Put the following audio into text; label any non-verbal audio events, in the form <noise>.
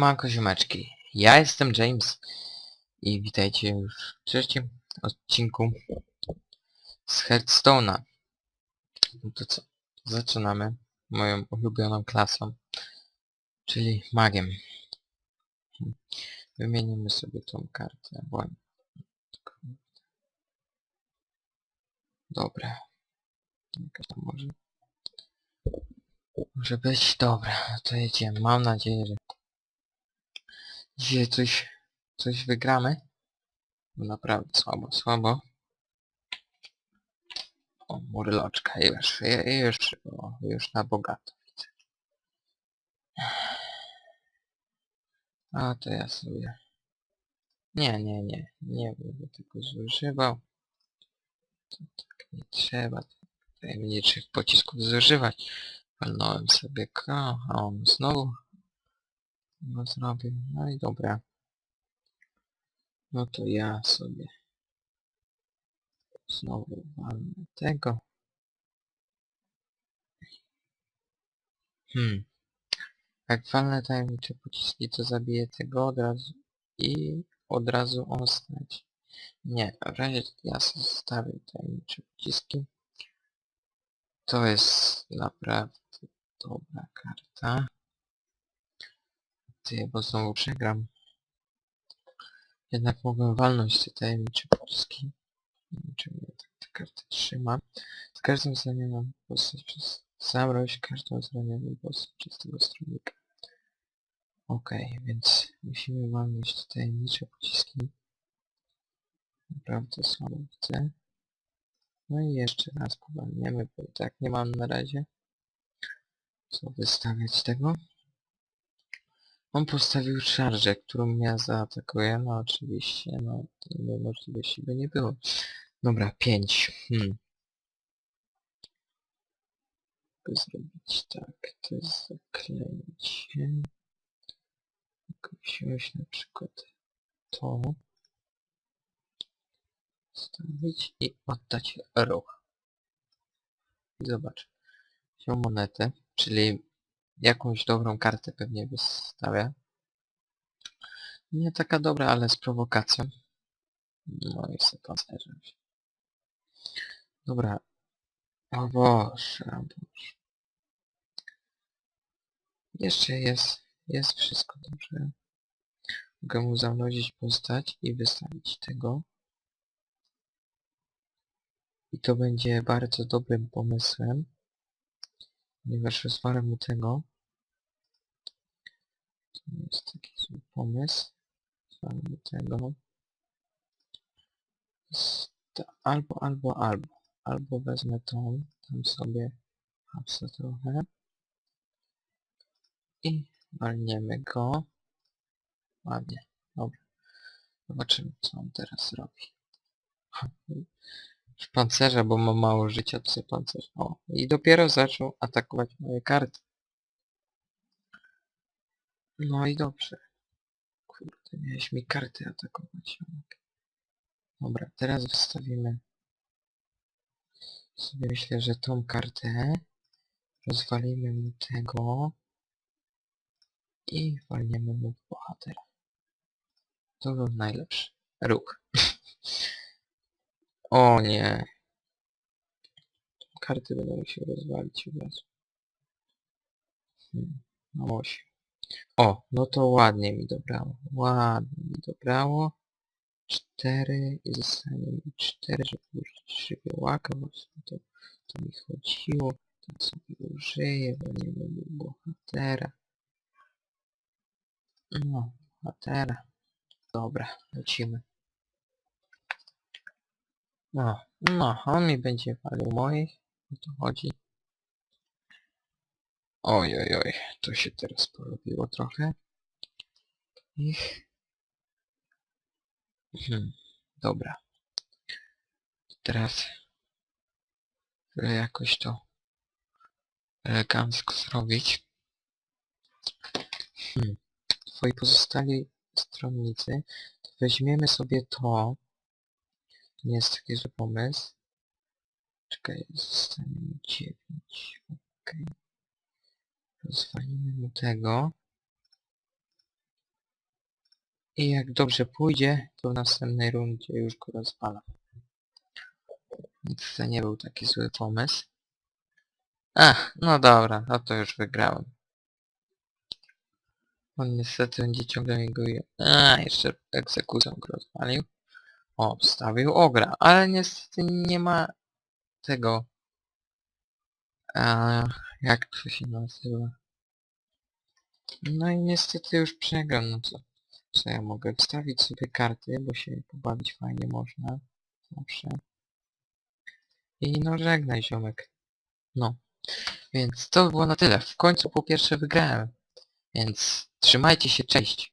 Siemanko ziomeczki, ja jestem James i witajcie w trzecim odcinku z Hearthstone'a. No to co, zaczynamy moją ulubioną klasą, czyli magiem. Wymienimy sobie tą kartę, bo... Dobra. Jaka to może... Może być, dobra, to jedziemy. Mam nadzieję, że dzisiaj coś, coś wygramy. Naprawdę słabo, słabo. O, murloczka, już, ju- już, o, już na bogato. A to ja sobie... Nie, nie, nie, nie będę tego zużywał. To tak nie trzeba tajemniczych pocisków zużywać. Walnąłem sobie K, a on znowu go zrobił. No i dobra. No to ja sobie znowu walnę tego. Hmm. Jak walnę tajemnicze pociski, to zabiję tego od razu i od razu on straci. Nie, w razie ja zostawię tajemnicze pociski. To jest naprawdę dobra karta. Ty, bo znowu przegram. Jednak mogłem walnąć te tajemnicze pociski. Nie wiem, czemu ja tak tę kartę trzymam. Z każdym zranioną postać przez... Zamroź każdą zranioną postać przez tego strumyka. Okej, więc musimy walnąć te tajemnicze pociski. Naprawdę słabo chcę. No i jeszcze raz powalniemy, bo i tak nie mam na razie co wystawiać tego. On postawił szarżę, którą mnie zaatakuje, no oczywiście, no innej możliwości by nie było. Dobra, 5. Hmm. Zrobić tak, to jest zaklęcie. Mogę na przykład to. Stawić i oddać ruch. I zobacz. Wziął monetę, czyli jakąś dobrą kartę pewnie wystawia. Nie taka dobra, ale z prowokacją. No i sobie pancerzem się. Dobra. O Boże, o Boże. Jeszcze jest, jest wszystko dobrze. Mogę mu zamrozić postać i wystawić tego. I to będzie bardzo dobrym pomysłem. Ponieważ rozwalę mu tego. To jest taki zły pomysł. Rozwalę mu tego. Sta- Albo, albo, albo. Albo wezmę tą, tam sobie hapsę trochę. I walniemy go. Ładnie. Dobra. Zobaczymy, co on teraz robi. Już pancerza, bo ma mało życia, sobie pancerz. O, i dopiero zaczął atakować moje karty. No i dobrze. Kurde, miałeś mi karty atakować. Dobra, teraz wystawimy sobie myślę, że tą kartę rozwalimy mu tego i walniemy mu w bohatera. To był najlepszy ruch. <laughs> o nie. Karty będę musiał rozwalić od razu. Hmm, no osiem. O, no to ładnie mi dobrało. Ładnie mi dobrało. Cztery i zostanie mi cztery, żeby użyć żywiołaka. Właśnie to, to mi chodziło. Tak sobie użyję, bo nie będę bohatera. No, bohatera. Dobra, lecimy. No, no, on mi będzie walił moich. O to chodzi. Oj, oj, oj, to się teraz porobiło trochę. Ich. Hmm, dobra. Teraz żeby jakoś to elegancko zrobić. Hmm. Twoi pozostali stronnicy, to weźmiemy sobie to. Nie jest taki zły pomysł. Czekaj, zostanie mi 9. Okej. Rozwalimy mu tego. I jak dobrze pójdzie, to w następnej rundzie już go rozwalam. Więc to nie był taki zły pomysł. Ach, no dobra, no to już wygrałem. On niestety będzie ciągle mi go... je- A, jeszcze egzekucją go rozwalił. O, wstawił ogra, ale niestety nie ma tego... A, jak to się nazywa? No i niestety już przegram, no co? Co ja mogę? Wstawić sobie karty, bo się pobawić fajnie można. Zawsze. I no żegnaj ziomek. No. Więc to było na tyle. W końcu po pierwsze wygrałem. Więc trzymajcie się, cześć.